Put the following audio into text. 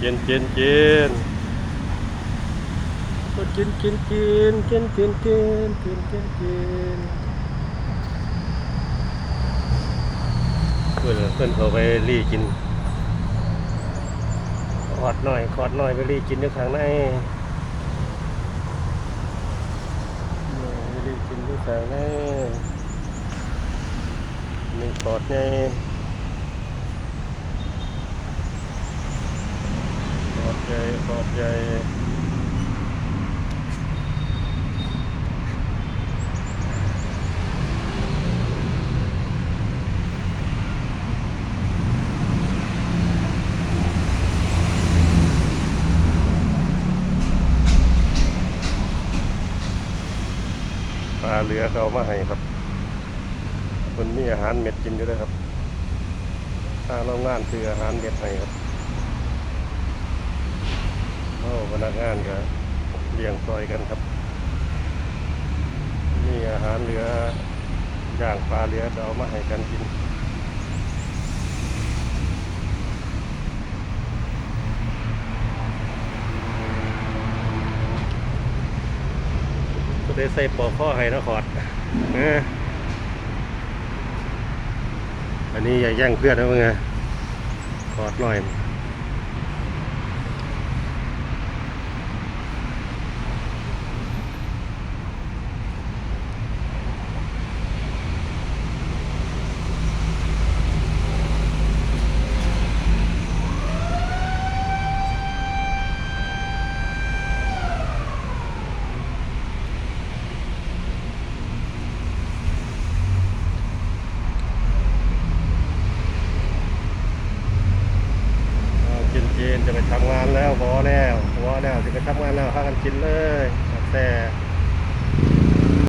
กินกินกินก็กินกินกินกินกินกินกินกินกินเพื่อนเพื่อนเขาไปรีกินขอดหน่อยขอดหน่อยไปรีกินอยู่ข้างในไปรีกินอยู่ข้างในมีขอดไง ขอบใจขอบใจปลาเหลือเขามาให้ครับคนมีอาหารเม็ดกินอยู่ด้วยครับถ้าโรงงานซื้ออาหารเม็ดให้ครับ อ้พนักงานก็เลี้ยงซอยกันครับมีอาหารเหลือย่างปลาเหลือเอามาให้กันกินก็ได้ใส่ปอกข้อให้นะขอดอันนี้อย่าแย่งเพื่อนนะมึงไงขอดหน่อย นจะไปทำงานแล้วพอแล้วพอแล้วจะไปทำงานแล้วพากันกินเลยแต่